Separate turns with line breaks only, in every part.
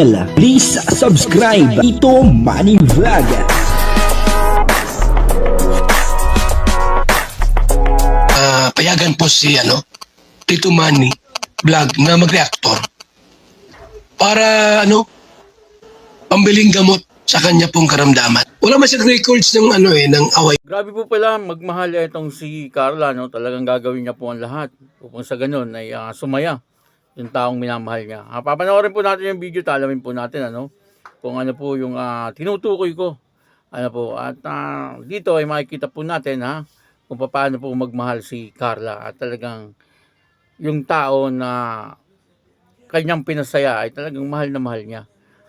Please subscribe Ito Money Vlog.
Ah, payagan po si ano, Tito Manny vlog na mag-reactor para ano pambiling gamot sa kanya pong karamdaman. Wala man siyang records ng ano eh ng away
Grabe po pala magmahal itong si Carla, no? Talagang gagawin niya po ang lahat. Upang sa ganun ay ah, sumaya yung taong minamahal niya. Uh, papanoorin po natin yung video, talamin po natin ano kung ano po yung ah, tinutukoy ko. Ano po, at ah, dito ay makikita po natin ha kung paano po magmahal si Carla at talagang yung tao na kanyang pinasaya ay talagang mahal na mahal niya.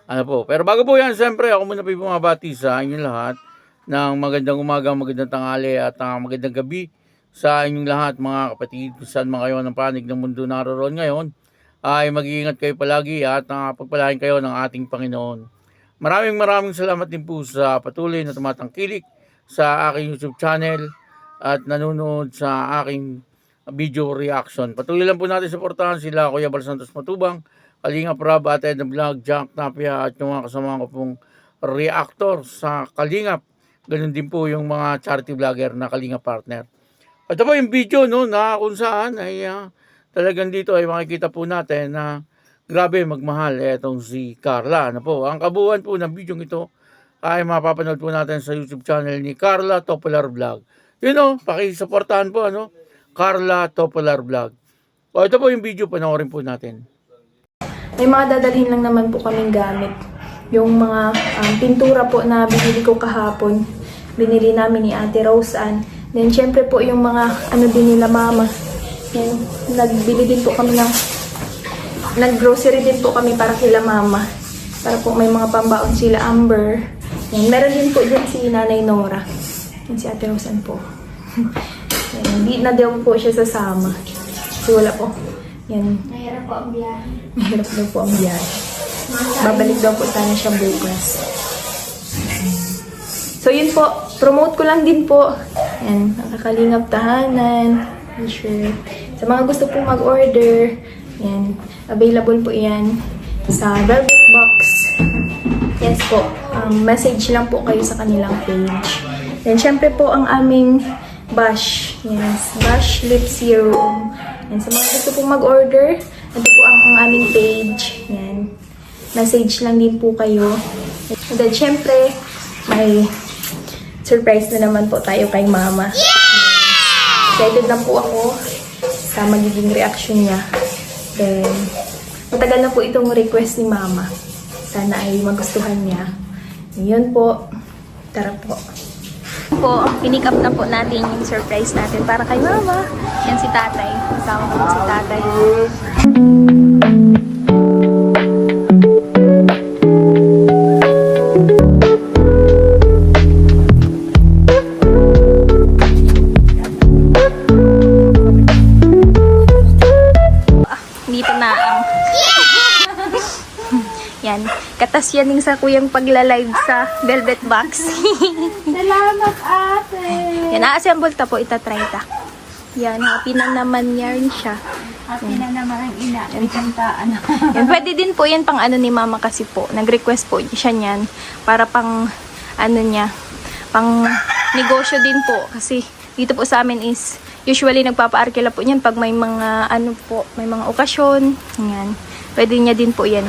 Ano po, pero bago po yan, siyempre ako muna po bumabati sa inyo lahat ng magandang umaga, magandang tanghali at ah, magandang gabi sa inyong lahat mga kapatid kung saan mga kayo ng panig ng mundo naroon ngayon ay mag-iingat kayo palagi at uh, pagpalain kayo ng ating Panginoon. Maraming maraming salamat din po sa patuloy na tumatangkilik sa aking YouTube channel at nanonood sa aking video reaction. Patuloy lang po natin suportahan sila Kuya Bal Santos Matubang, Kalinga Prab at Ed Vlog, Jack Tapia at yung mga kasama ko pong reactor sa Kalingap. Ganun din po yung mga charity vlogger na Kalinga partner. Ito po yung video no, na kung saan ay ah, talagang dito ay makikita po natin na grabe magmahal etong si Carla. Ano po, ang kabuuan po ng video ito ay mapapanood po natin sa YouTube channel ni Carla Topolar Vlog. Yun o, pakisuportahan po ano, Carla Topolar Vlog. O ito po yung video, panoorin po natin.
May mga dadalhin lang naman po kaming gamit. Yung mga um, pintura po na binili ko kahapon, binili namin ni Ate Rose Ann. Then, syempre po yung mga ano din nila mama. Yan, nagbili din po kami ng nag-grocery din po kami para kila mama. Para po may mga pambaon sila Amber. Yan, meron din po dyan si Nanay Nora. Yan si Ate Rose Ann po. Yan, hindi na daw po siya sasama. Kasi wala po. Yan,
Mahirap po ang biyahe.
Mahirap daw po ang biyahe. Babalik daw po sana siya bukas. So yun po, promote ko lang din po. Yan, nakakalingap tahanan, t-shirt. Sa mga gusto pong mag-order, yan, available po yan sa Velvet Box. Yes po, um, message lang po kayo sa kanilang page. Then syempre po ang aming Bash. Yes, Bash Lip Serum. Yan, sa mga gusto pong mag-order, ito po ang, ang aming page. Yan. Message lang din po kayo. And then, syempre, may surprise na naman po tayo kay Mama. Excited na po ako sa magiging reaction niya. Then, matagal na po itong request ni Mama. Sana ay magustuhan niya. Yun po. Tara po. Po, pinick up na po natin yung surprise natin para kay Mama. Yan si Tatay. Kasama ko si Tatay. Yung sa kuyang pagla-live sa Velvet Box.
Salamat ate!
yan, a-assemble ta po, itatry ta. Yan, happy na naman yarn siya.
Happy na naman ang ina. Ikantaan.
Yan, pwede din po yan pang ano ni mama kasi po. Nag-request po siya niyan para pang ano niya, pang negosyo din po. Kasi dito po sa amin is usually nagpapa-arkela po niyan pag may mga ano po, may mga okasyon. Yan. Pwede niya din po yan.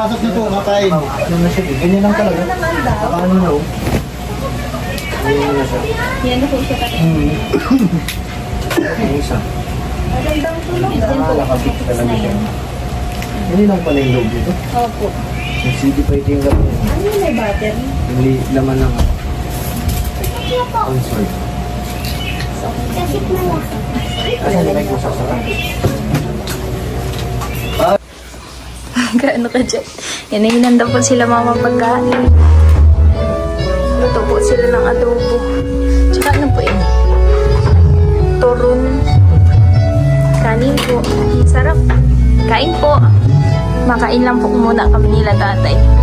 pasok
niyo po, makain. Ano na siya, ganyan lang talaga.
Ano?
Paano na oh? Ganyan na siya.
Yan na po siya kasi.
Hmm. Yung isa.
Magandang tulog.
Nakakabit talaga
Na
siya.
yan.
Hindi lang pala yung loob dito.
Opo.
CD pa ito yung gano'n.
Ano yung may battery?
Li- laman lang.
Gaano ka dyan? Hinahinan daw po sila mama pagkain. Luto po sila ng adobo. Tsaka ano po yun? Turun. Kanin po. Sarap. Kain po. Makain lang po muna kami nila tatay.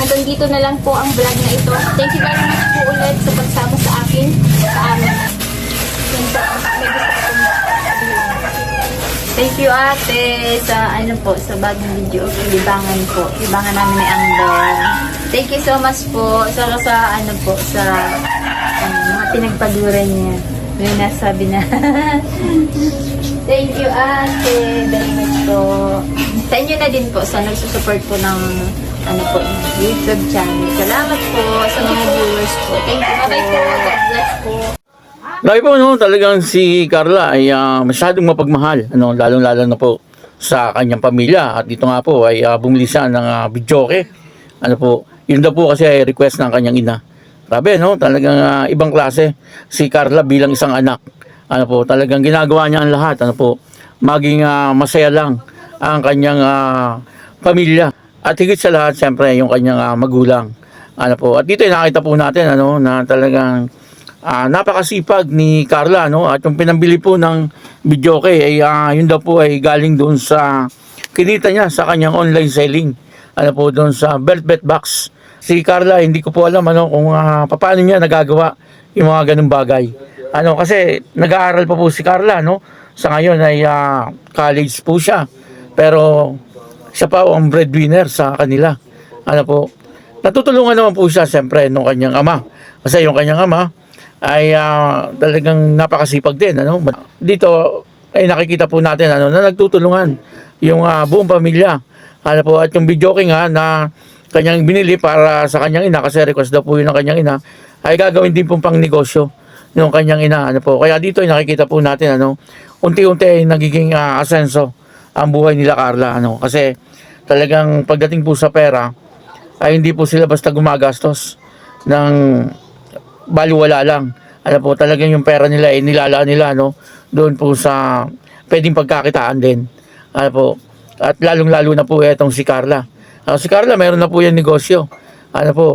Hanggang dito na lang po ang vlog na ito. Thank you very much po ulit sa pagsama sa akin, sa amin.
Thank you ate sa ano po, sa bagong video. Libangan po. Libangan namin ni Angdor. Thank you so much po. Sa sa ano po, sa um, mga pinagpaguran niya. May nasabi na. Thank you ate. Very much po. Sa inyo na din po sa nagsusupport po ng ano po, YouTube channel. Salamat po sa mga viewers po. Thank you po. God bless po.
Lagi po, no, talagang si Carla ay ah, masyadong mapagmahal, ano, lalong-lalo na po sa kanyang pamilya. At dito nga po ay ah, bumili siya ng uh, videoke. Ano po, yun daw po kasi ay request ng kanyang ina. Grabe, no, talagang ah, ibang klase si Carla bilang isang anak. Ano po, talagang ginagawa niya ang lahat. Ano po, maging ah, masaya lang ang kanyang ah, pamilya. At higit sa lahat, siyempre, yung kanyang ah, magulang. Ano po, at dito ay nakita po natin ano, na talagang Ah, napakasipag ni Carla no? At yung pinambili po ng videoke ay ah, yun daw po ay galing doon sa kinita niya sa kanyang online selling. Ano po doon sa belt box. Si Carla hindi ko po alam ano kung ah, paano niya nagagawa yung mga ganung bagay. Ano kasi nag-aaral pa po si Carla no? Sa ngayon ay ah, college po siya. Pero siya pa ang breadwinner sa kanila. Ano po natutulungan naman po siya siyempre nung kanyang ama. Kasi yung kanyang ama ay ah, talagang napakasipag din ano? Dito ay nakikita po natin ano na nagtutulungan yung ah, buong pamilya. Ano po at yung video nga na kanyang binili para sa kanyang ina kasi request daw po yun ng kanyang ina ay gagawin din pong pang negosyo ng kanyang ina ano po. Kaya dito ay nakikita po natin ano unti-unti ay nagiging ah, asenso ang buhay nila Carla ano kasi talagang pagdating po sa pera ay hindi po sila basta gumagastos ng baliwala lang. Ano po, talagang yung pera nila ay nilalaan nila, no? Doon po sa pwedeng pagkakitaan din. Ano po, at lalong-lalo na po itong si Carla. Ah, si Carla, meron na po yung negosyo. Ano po,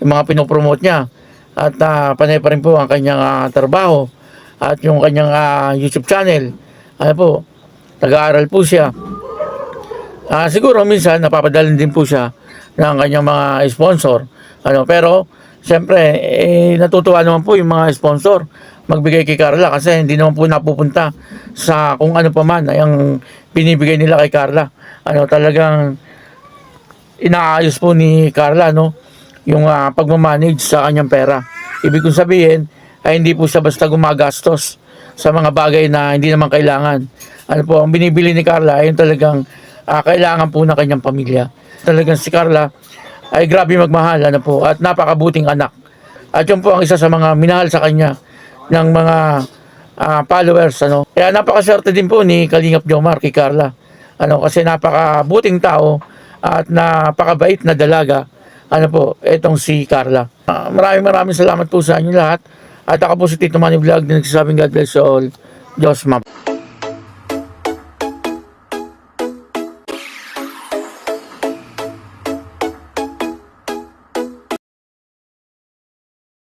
yung mga pinopromote niya. At ah, panay pa rin po ang kanyang ah, trabaho. At yung kanyang ah, YouTube channel. Ano po, nag-aaral po siya. Ah, siguro minsan napapadalhin din po siya ng kanyang mga sponsor. Ano, pero siyempre eh, natutuwa naman po yung mga sponsor magbigay kay Carla kasi hindi naman po napupunta sa kung ano pa man ay ang binibigay nila kay Carla. Ano, talagang inaayos po ni Carla no yung ah, pagmamanage sa kanyang pera. Ibig kong sabihin ay hindi po siya basta gumagastos sa mga bagay na hindi naman kailangan. Ano po, ang binibili ni Carla ay yung talagang ah, kailangan po ng kanyang pamilya. Talagang si Carla ay grabe magmahal ano po at napakabuting anak. At yun po ang isa sa mga minahal sa kanya ng mga ah, followers ano. Kaya napakaswerte din po ni Kalingap Jomar kay Carla. Ano kasi napakabuting tao at napakabait na dalaga. Ano po, etong si Carla. Ah, maraming maraming salamat po sa inyo lahat. At ako po si Tito Manny Vlog na nagsasabing God bless you all. Diyos map.